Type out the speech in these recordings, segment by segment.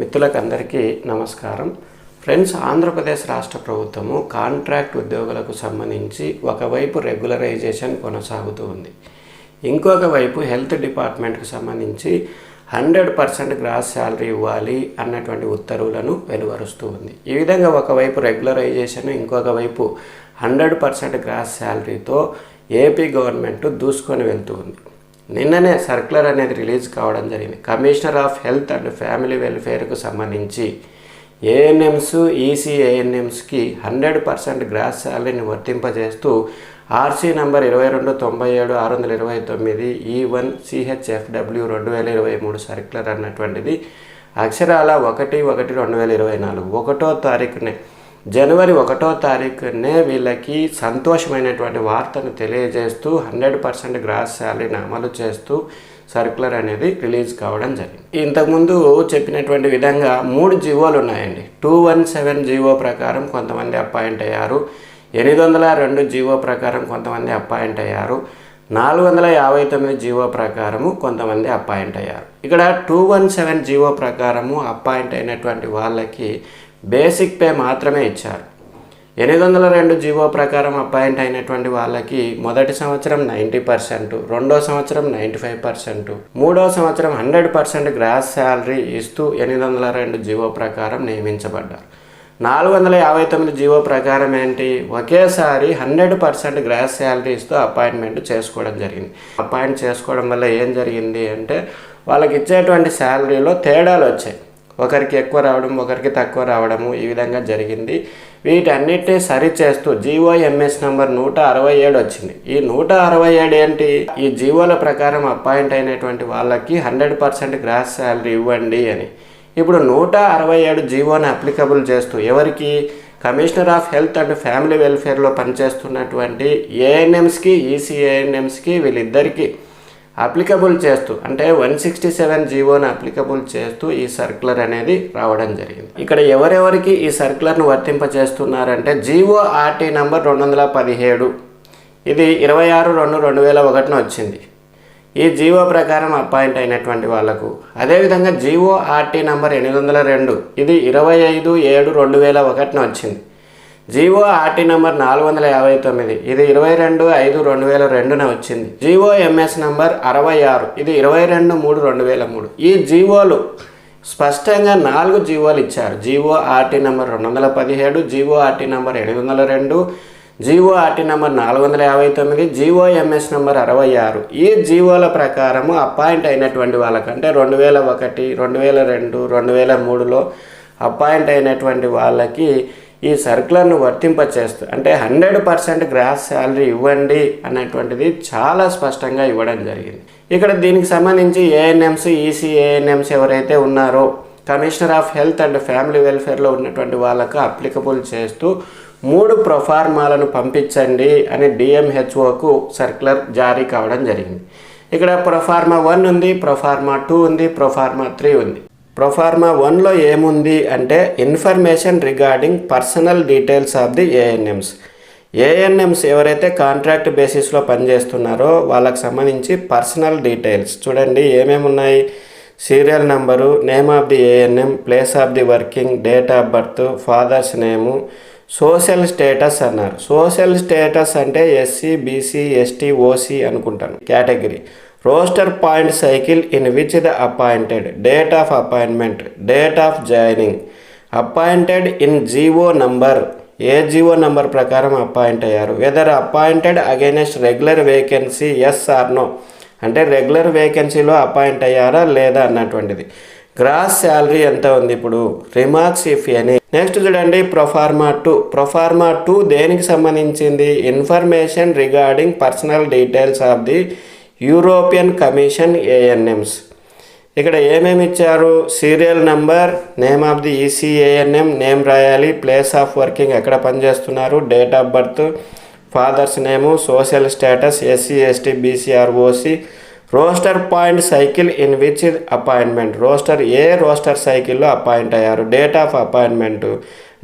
మిత్రులకు అందరికీ నమస్కారం. ఫ్రెండ్స్ ఆంధ్రప్రదేశ్ రాష్ట్ర ప్రభుత్వము కాంట్రాక్ట్ ఉద్యోగులకు సంబంధించి ఒకవైపు రెగ్యులరైజేషన్ కొనసాగుతూ ఉంది. ఇంకొక వైపు హెల్త్ డిపార్ట్మెంట్కి సంబంధించి హండ్రెడ్ పర్సెంట్ గ్రాస్ శాలరీ ఇవ్వాలి అన్నటువంటి ఉత్తర్వులను వెలువరుస్తూ ఉంది. ఈ విధంగా ఒకవైపు రెగ్యులరైజేషన్ ఇంకొక వైపు హండ్రెడ్ పర్సెంట్ గ్రాస్ శాలరీతో ఏపీ గవర్నమెంట్ దూసుకొని వెళ్తూ ఉంది. నిన్ననే సర్క్యులర్ అనేది రిలీజ్ కావడం జరిగింది. Commissioner of health and family వెల్ఫేర్కు సంబంధించి ఏఎన్ఎంస్ ఈసీఏఎన్ఎంస్కి హండ్రెడ్ పర్సెంట్ గ్రాస్ శాలరీని వర్తింపజేస్తూ ఆర్సీ నంబర్ ఇరవై రెండు తొంభై ఏడు ఆరు వందల ఇరవై తొమ్మిది ఈ వన్ సిహెచ్ఎఫ్డబ్ల్యూ రెండు వేల ఇరవై మూడు సర్క్యులర్ అన్నటువంటిది. అక్షరాల ఒకటి ఒకటి రెండు వేల ఇరవై నాలుగు. ఒకటో తారీఖునే జనవరి ఒకటో తారీఖునే వీళ్ళకి సంతోషమైనటువంటి వార్తను తెలియజేస్తూ హండ్రెడ్ పర్సెంట్ గ్రాస్ శాలరీని అమలు చేస్తూ సర్క్యులర్ అనేది రిలీజ్ కావడం జరిగింది. ఇంతకుముందు చెప్పినటువంటి విధంగా మూడు జీవోలు ఉన్నాయండి. టూ వన్ సెవెన్ జీవో ప్రకారం కొంతమంది అపాయింట్ అయ్యారు. ఎనిమిది వందల రెండు జీవో ప్రకారం కొంతమంది అపాయింట్ అయ్యారు. నాలుగు వందల యాభై తొమ్మిది జీవో ప్రకారము కొంతమంది అపాయింట్ అయ్యారు. ఇక్కడ టూ వన్ సెవెన్ జీవో ప్రకారము అపాయింట్ అయినటువంటి వాళ్ళకి బేసిక్ పే మాత్రమే ఇచ్చారు. ఎనిమిది వందల రెండు జీవో ప్రకారం అపాయింట్ అయినటువంటి వాళ్ళకి మొదటి సంవత్సరం నైంటీ పర్సెంట్ రెండో సంవత్సరం నైంటీ ఫైవ్ పర్సెంట్ మూడో సంవత్సరం హండ్రెడ్ పర్సెంట్ గ్రాస్ శాలరీ ఇస్తూ ఎనిమిది వందల రెండు జీవో ప్రకారం నియమించబడ్డారు. నాలుగు వందల యాభై తొమ్మిది జీవో ప్రకారం ఏంటి? ఒకేసారి హండ్రెడ్ పర్సెంట్ గ్రాస్ శాలరీ ఇస్తూ అపాయింట్మెంట్ చేసుకోవడం జరిగింది. అపాయింట్ చేసుకోవడం వల్ల ఏం జరిగింది అంటే వాళ్ళకి ఇచ్చేటువంటి శాలరీలో తేడాలు వచ్చాయి. ఒకరికి ఎక్కువ రావడం ఒకరికి తక్కువ రావడము ఈ విధంగా జరిగింది. వీటన్నిటిని సరిచేస్తూ జీవో ఎంఎస్ నంబర్ నూట అరవై ఏడు వచ్చింది. ఈ నూట అరవై ఏడు ఏంటి? ఈ జీవోల ప్రకారం అపాయింట్ అయినటువంటి వాళ్ళకి హండ్రెడ్ పర్సెంట్ గ్రాస్ శాలరీ ఇవ్వండి అని. ఇప్పుడు నూట అరవై ఏడు జీవోని అప్లికబుల్ చేస్తూ ఎవరికి? Commissioner of health and family వెల్ఫేర్లో పనిచేస్తున్నటువంటి ఏఎన్ఎంస్కి ఈసీఏఎన్ఎంస్కి వీళ్ళిద్దరికీ. అప్లికబుల్ చేస్తూ అంటే వన్ సిక్స్టీ సెవెన్ జీవోని అప్లికబుల్ చేస్తూ ఈ సర్క్యులర్ అనేది రావడం జరిగింది. ఇక్కడ ఎవరెవరికి ఈ సర్క్యులర్ను వర్తింపజేస్తున్నారంటే జీవో ఆర్టీ నంబర్ రెండు వందల పదిహేడు. ఇది ఇరవై ఆరు రెండు రెండు వేల ఒకటిన వచ్చింది. ఈ జీవో ప్రకారం అపాయింట్ అయినటువంటి వాళ్ళకు అదేవిధంగా జీవో ఆర్టీ నంబర్ ఎనిమిది వందల రెండు. ఇది ఇరవై ఐదు ఏడు రెండు వేల ఒకటిన వచ్చింది. జీవో ఆర్టీ నంబర్ నాలుగు వందల యాభై తొమ్మిది. ఇది ఇరవై రెండు ఐదు రెండు వేల రెండున వచ్చింది. జీవో ఎంఎస్ నంబర్ అరవై ఆరు. ఇది ఇరవై రెండు మూడు రెండు వేల మూడు. ఈ జీవోలు స్పష్టంగా నాలుగు జీవోలు ఇచ్చారు. జీవో ఆర్టీ నంబర్ రెండు వందల పదిహేడు జీవో ఆర్టీ నంబర్ ఎనిమిది వందల రెండు జీవో ఆర్టీ నంబర్ నాలుగు వందల యాభై తొమ్మిది జీవో ఎంఎస్ నంబర్ అరవై ఆరు. ఈ జీవోల ప్రకారము అపాయింట్ అయినటువంటి వాళ్ళకంటే రెండు వేల ఒకటి రెండు వేల రెండు రెండు వేల మూడులో అపాయింట్ అయినటువంటి వాళ్ళకి ఈ సర్కులర్ను వర్తింపచేస్తూ అంటే హండ్రెడ్ పర్సెంట్ గ్రాస్ శాలరీ ఇవ్వండి అనేటువంటిది చాలా స్పష్టంగా ఇవ్వడం జరిగింది. ఇక్కడ దీనికి సంబంధించి ఏఎన్ఎంస్ ఈసీ ఏఎన్ఎంస్ ఎవరైతే ఉన్నారో commissioner of health and family వెల్ఫేర్లో ఉన్నటువంటి వాళ్ళకు అప్లికబుల్ చేస్తూ మూడు ప్రొఫార్మాలను పంపించండి అని డిఎంహెచ్ఓకు సర్క్యులర్ జారీ కావడం జరిగింది. ఇక్కడ ప్రొఫార్మా వన్ ఉంది ప్రొఫార్మా టూ ఉంది ప్రొఫార్మా త్రీ ఉంది. ప్రొఫార్మా వన్లో ఏముంది అంటే information regarding personal details of the ANMs ANMs ఎవరైతే కాంట్రాక్ట్ బేసిస్లో పనిచేస్తున్నారో వాళ్ళకి సంబంధించి పర్సనల్ డీటెయిల్స్ చూడండి ఏమేమి ఉన్నాయి? Serial number name of the ANM place of the working date of birth father's name social status అన్నారు. సోషల్ స్టేటస్ అంటే ఎస్సీ బీసీ ఎస్టీ ఓసీ అనుకుంటాను category roster point cycle in which the appointed? Date of appointment date of joining. Appointed in GO number. A GO number ప్రకారం appoint అయ్యారు? Whether appointed against regular vacancy yes or no అంటే regular వేకెన్సీలో appoint అయ్యారా లేదా అన్నటువంటిది. Gross salary ఎంత ఉంది ఇప్పుడు? రిమార్క్స్ ఇఫ్ అని నెక్స్ట్ చూడండి ప్రొఫార్మా టూ ప్రొఫార్మా టూ దేనికి సంబంధించింది? Information regarding personal details of the European commission ANMs. ఇక్కడ ఏమేమి ఇచ్చారు? Serial number name of the EC ANM name రాయాలి ప్లేస్ ఆఫ్ వర్కింగ్ ఎక్కడ పనిచేస్తున్నారు date of birth father's name social status SC ST BC or OC roster point cycle in which appointment? Roster A roster సైకిల్లో appoint అయ్యారు? Date of appointment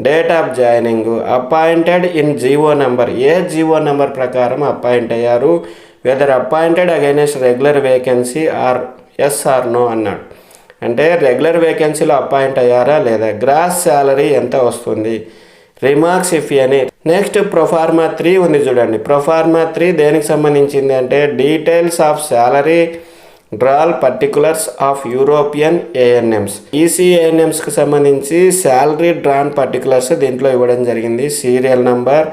date of joining appointed in GO number. A GO number ప్రకారం appoint అయ్యారు? Whether appointed against regular vacancy or yes or no అన్నాడు. అంటే regular వేకెన్సీలో appoint అయ్యారా లేదా? Gross salary ఎంత వస్తుంది? రిమార్క్స్ ఇఫ్ అని నెక్స్ట్ ప్రొఫార్మా త్రీ ఉంది చూడండి. ప్రొఫార్మా త్రీ దేనికి సంబంధించింది అంటే details of salary drawn particulars of European ANMs ఈసీఏఎన్ఎంస్కి సంబంధించి శాలరీ డ్రాన్ పర్టికులర్స్ దీంట్లో ఇవ్వడం జరిగింది. Serial number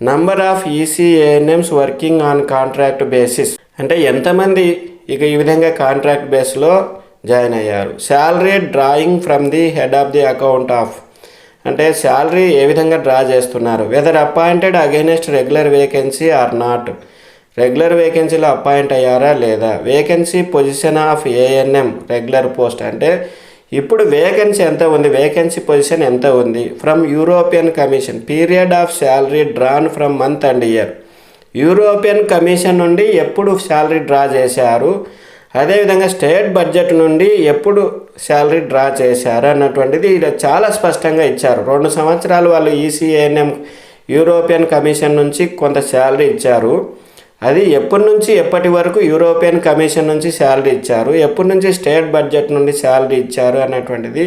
number of EC ANMs working on contract basis అంటే ఎంతమంది ఇక ఈ విధంగా కాంట్రాక్ట్ బేస్లో జాయిన్ అయ్యారు? Salary drawing from the head of the account of అంటే శాలరీ ఏ విధంగా డ్రా చేస్తున్నారు? Whether appointed against regular vacancy or not regular వేకెన్సీలో appoint అయ్యారా లేదా? Vacancy position of ANM regular post అంటే ఇప్పుడు వేకెన్సీ ఎంత ఉంది? వేకెన్సీ పొజిషన్ ఎంత ఉంది? From European commission period of salary drawn from month and year European commission నుండి ఎప్పుడు శాలరీ డ్రా చేశారు? అదేవిధంగా స్టేట్ బడ్జెట్ నుండి ఎప్పుడు శాలరీ డ్రా చేశారు? అన్నటువంటిది చాలా స్పష్టంగా ఇచ్చారు. రెండు సంవత్సరాలు వాళ్ళు ఈసీఏఎన్ఎం యూరోపియన్ కమిషన్ నుంచి కొంత శాలరీ ఇచ్చారు. అది ఎప్పటి నుంచి ఎప్పటి వరకు యూరోపియన్ కమిషన్ నుంచి శాలరీ ఇచ్చారు? ఎప్పటి నుంచి స్టేట్ బడ్జెట్ నుండి శాలరీ ఇచ్చారు అన్నటువంటిది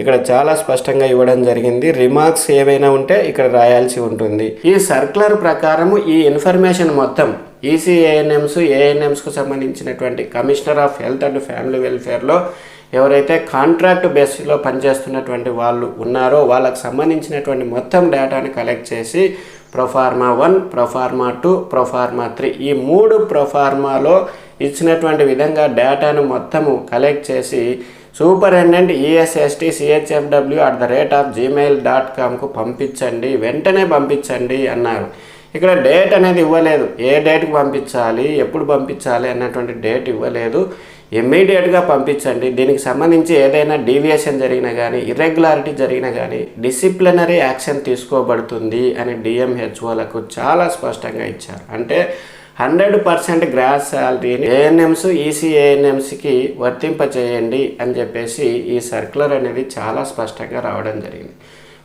ఇక్కడ చాలా స్పష్టంగా ఇవ్వడం జరిగింది. రిమార్క్స్ ఏవైనా ఉంటే ఇక్కడ రాయాల్సి ఉంటుంది. ఈ సర్క్యులర్ ప్రకారము ఈ ఇన్ఫర్మేషన్ మొత్తం ఈసీఏఎన్ఎంస్ ఏఎన్ఎంస్కు సంబంధించినటువంటి commissioner of health and family వెల్ఫేర్లో ఎవరైతే కాంట్రాక్ట్ బేస్లో పనిచేస్తున్నటువంటి వాళ్ళు ఉన్నారో వాళ్ళకు సంబంధించినటువంటి మొత్తం డేటాని కలెక్ట్ చేసి proforma one proforma two proforma three. ఈ మూడు ప్రొఫార్మాలో ఇచ్చినటువంటి విధంగా డేటాను మొత్తము కలెక్ట్ చేసి superintendent ESST CHFW at the rate of gmail dot కామ్కు పంపించండి. వెంటనే పంపించండి అన్నారు. ఇక్కడ డేట్ అనేది ఇవ్వలేదు. ఏ డేట్కి పంపించాలి? ఎప్పుడు పంపించాలి? అన్నటువంటి డేట్ ఇవ్వలేదు. ఇమ్మీడియట్గా పంపించండి. దీనికి సంబంధించి ఏదైనా డీవియేషన్ జరిగినా కానీ ఇర్రెగ్యులారిటీ జరిగినా కానీ డిసిప్లినరీ యాక్షన్ తీసుకోబడుతుంది అని డిఎంహెచ్ఓలకు చాలా స్పష్టంగా ఇచ్చారు. అంటే హండ్రెడ్ పర్సెంట్ గ్రాస్ శాలరీని ఏఎన్ఎంస్ ఈసీఏఎన్ఎంస్కి వర్తింపచేయండి అని చెప్పేసి ఈ సర్క్యులర్ అనేది చాలా స్పష్టంగా రావడం జరిగింది.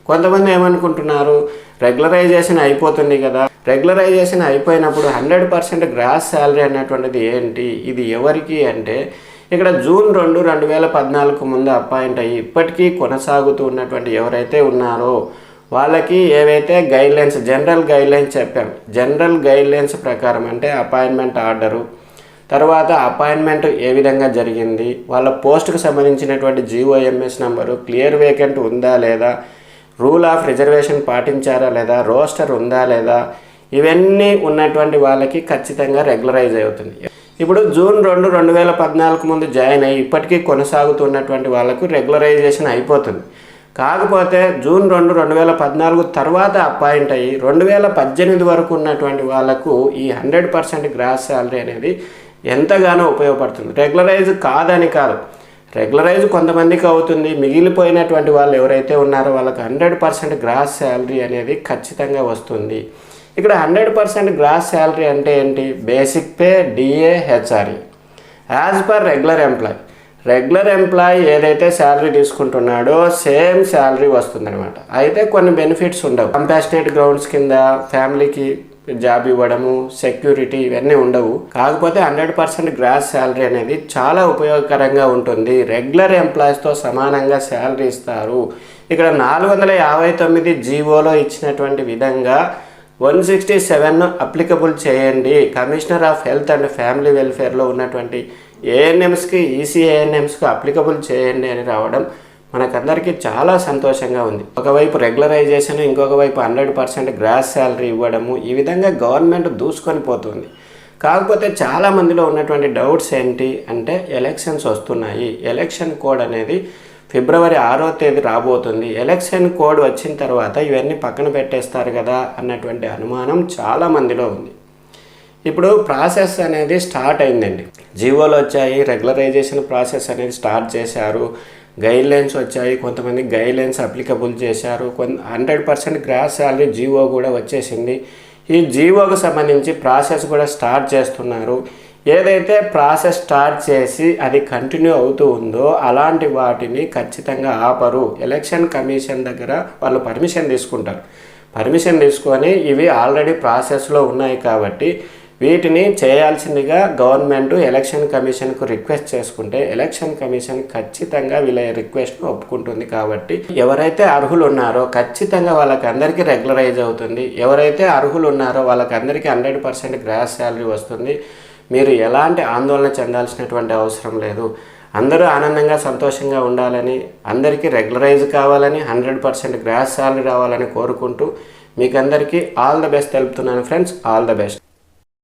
కొంతమంది ఏమనుకుంటున్నారు? రెగ్యులరైజేషన్ అయిపోతుంది కదా. రెగ్యులరైజేషన్ అయిపోయినప్పుడు హండ్రెడ్ పర్సెంట్ గ్రాస్ శాలరీ అనేటువంటిది ఏంటి? ఇది ఎవరికి అంటే ఇక్కడ జూన్ రెండు రెండు వేల పద్నాలుగు ముందు అపాయింట్ అయ్యి ఇప్పటికీ కొనసాగుతూ ఉన్నటువంటి ఎవరైతే ఉన్నారో వాళ్ళకి ఏవైతే గైడ్లైన్స్ జనరల్ గైడ్లైన్స్ చెప్పాం. జనరల్ గైడ్లైన్స్ ప్రకారం అంటే అపాయింట్మెంట్ ఆర్డరు తర్వాత అపాయింట్మెంట్ ఏ విధంగా జరిగింది వాళ్ళ పోస్టుకు సంబంధించినటువంటి జీఓఎంఎస్ నెంబరు క్లియర్ వేకెంట్ ఉందా లేదా రూల్ ఆఫ్ రిజర్వేషన్ పాటించారా లేదా రోస్టర్ ఉందా లేదా ఇవన్నీ ఉన్నటువంటి వాళ్ళకి ఖచ్చితంగా రెగ్యులరైజ్ అవుతుంది. ఇప్పుడు జూన్ రెండు రెండు వేల పద్నాలుగు ముందు జాయిన్ అయ్యి ఇప్పటికీ కొనసాగుతున్నటువంటి వాళ్ళకు రెగ్యులరైజేషన్ అయిపోతుంది. కాకపోతే జూన్ రెండు రెండు వేల పద్నాలుగు తర్వాత అపాయింట్ అయ్యి రెండు వేల పద్దెనిమిది వరకు ఉన్నటువంటి వాళ్ళకు ఈ హండ్రెడ్ పర్సెంట్ గ్రాస్ శాలరీ అనేది ఎంతగానో ఉపయోగపడుతుంది. రెగ్యులరైజ్ కాదని కాదు. రెగ్యులరైజ్ కొంతమందికి అవుతుంది. మిగిలిపోయినటువంటి వాళ్ళు ఎవరైతే ఉన్నారో వాళ్ళకి హండ్రెడ్ పర్సెంట్ గ్రాస్ శాలరీ అనేది ఖచ్చితంగా వస్తుంది. ఇక్కడ హండ్రెడ్ పర్సెంట్ గ్రాస్ శాలరీ అంటే ఏంటి? Basic pay DA HRA as per regular employee. Regular employee ఏదైతే శాలరీ తీసుకుంటున్నాడో సేమ్ శాలరీ వస్తుందన్నమాట. అయితే కొన్ని బెనిఫిట్స్ ఉండవు. కంపాషనేట్ గ్రౌండ్స్ కింద ఫ్యామిలీకి జాబ్ ఇవ్వడము సెక్యూరిటీ ఇవన్నీ ఉండవు. కాకపోతే హండ్రెడ్ పర్సెంట్ గ్రాస్ శాలరీ అనేది చాలా ఉపయోగకరంగా ఉంటుంది. రెగ్యులర్ ఎంప్లాయీస్తో సమానంగా శాలరీ ఇస్తారు. ఇక్కడ నాలుగు వందల యాభై తొమ్మిది జీవోలో ఇచ్చినటువంటి విధంగా వన్ సిక్స్టీ సెవెన్ అప్లికబుల్ చేయండి. Commissioner of health and family వెల్ఫేర్లో ఉన్నటువంటి ఏఎన్ఎంస్కి ఈసీఏఎన్ఎంస్కి అప్లికబుల్ చేయండి అని రావడం మనకందరికీ చాలా సంతోషంగా ఉంది. ఒకవైపు రెగ్యులరైజేషన్ ఇంకొక వైపు హండ్రెడ్ పర్సెంట్ గ్రాస్ శాలరీ ఇవ్వడము ఈ విధంగా గవర్నమెంట్ దూసుకొని పోతుంది. కాకపోతే చాలా మందిలో ఉన్నటువంటి డౌట్స్ ఏంటి అంటే ఎలక్షన్స్ వస్తున్నాయి. ఎలక్షన్ కోడ్ అనేది ఫిబ్రవరి ఆరో తేదీ రాబోతుంది. ఎలక్షన్ కోడ్ వచ్చిన తర్వాత ఇవన్నీ పక్కన పెట్టేస్తారు కదా అన్నటువంటి అనుమానం చాలా మందిలో ఉంది. ఇప్పుడు ప్రాసెస్ అనేది స్టార్ట్ అయిందండి. జీవోలు వచ్చాయి రెగ్యులరైజేషన్ ప్రాసెస్ అనేది స్టార్ట్ చేశారు. గైడ్ లైన్స్ వచ్చాయి కొంతమంది గైడ్ లైన్స్ అప్లికబుల్ చేశారు. కొంత hundred percent gross salary GO కూడా వచ్చేసింది. ఈ జీవోకు సంబంధించి ప్రాసెస్ కూడా స్టార్ట్ చేస్తున్నారు. ఏదైతే ప్రాసెస్ స్టార్ట్ చేసి అది కంటిన్యూ అవుతూ ఉందో అలాంటి వాటిని ఖచ్చితంగా ఆపరు. ఎలక్షన్ కమిషన్ దగ్గర వాళ్ళు పర్మిషన్ తీసుకుంటారు. పర్మిషన్ తీసుకొని ఇవి ఆల్రెడీ ప్రాసెస్లో ఉన్నాయి కాబట్టి వీటిని చేయాల్సిందిగా గవర్నమెంట్ ఎలక్షన్ కమిషన్కు రిక్వెస్ట్ చేసుకుంటే ఎలక్షన్ కమిషన్ ఖచ్చితంగా వీళ్ళ రిక్వెస్ట్ను ఒప్పుకుంటుంది కాబట్టి ఎవరైతే అర్హులు ఉన్నారో ఖచ్చితంగా వాళ్ళకి అందరికీ రెగ్యులరైజ్ అవుతుంది. ఎవరైతే అర్హులు ఉన్నారో వాళ్ళకి అందరికీ హండ్రెడ్ పర్సెంట్ గ్రాస్ శాలరీ వస్తుంది. మీరు ఎలాంటి ఆందోళన చెందాల్సినటువంటి అవసరం లేదు. అందరూ ఆనందంగా సంతోషంగా ఉండాలని అందరికీ రెగ్యులరైజ్ కావాలని హండ్రెడ్ పర్సెంట్ గ్రాస్ సాలరీ రావాలని కోరుకుంటూ మీకు అందరికీ ఆల్ ద బెస్ట్ తెలుపుతున్నాను ఫ్రెండ్స్. All the best.